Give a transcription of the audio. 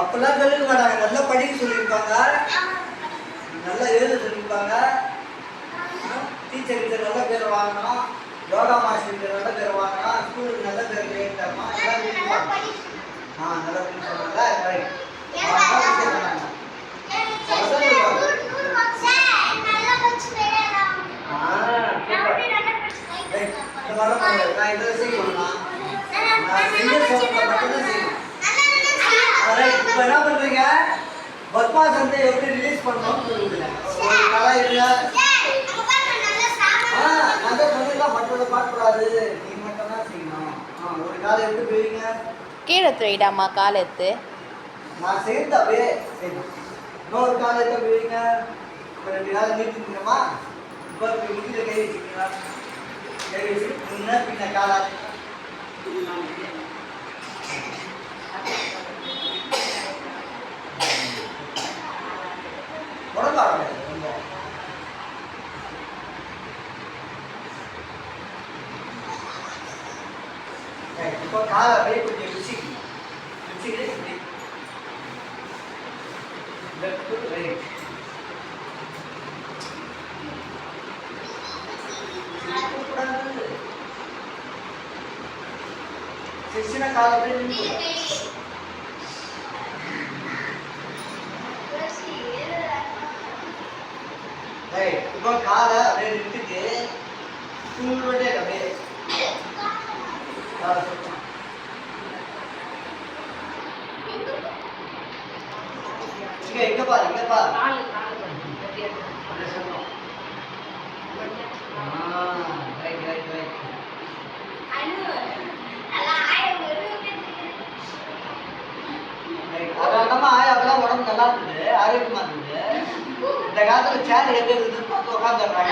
அப்பெல்லாம் சொல்லிக்க மாட்டாங்க. நல்லா படிக்க சொல்லியிருப்பாங்க. நல்லா எழுத சொல்லியிருப்பாங்க. டீச்சர் கிட்ட நல்ல பேர் வாங்கணும். யோகா மாஸ்டர் நல்ல பேர் வாங்கணும் ஸ்கூலுக்கு நல்ல சொல்லியிருப்பாங்க ஆ நல்லா சொன்னாங்க ரைட் நான் இதை செய்யணும்னா நான். செஞ்ச சோகத்தை மட்டும்தான் செய்யணும். இப்போ என்ன பண்ணுறீங்க பத்மாசனத்தை எப்படி ரிலீஸ் பண்ணணும்னு சொல்லுங்க. ஒரு கலை இல்லை ஆ நான் தான் சொன்னேன்ல, பார்க்கக்கூடாது நீ மட்டும் தான் செய்யணும். ஆ ஒரு காலை போவீங்க கீழே துவைடாமா கால் எடுத்து? நான் சேர்ந்து அப்படியே செய்யணும். இன்னொரு காலை போவீங்க இப்போ ரெண்டு காலை நீட்டிக்கணுமா இப்போ இப்போ முட்டியில் கை வச்சுக்கீங்களா கை வச்சு முன்ன பின்ன காலா உடம்பாடு இப்போ காலை அப்படியே கொஞ்சம் வச்சுக்கி வச்சுக்கிட்டு இப்படி லெஃப்ட் ரைட் சின்ன காலை அப்படியே நின்று இப்போ காலை அப்படியே நிறுத்திட்டு அப்படியே இங்க இங்க பாரு இங்க பாரு. ரைட் ரைட் ரைட் அதனாலதான் ஆயா அப்பெல்லாம் உடம்பு நல்லா இருந்தது ஆரோக்கியமா இருந்தது இந்த காலத்துல சேர் எங்க பார்த்து உட்காந்துடுறாங்க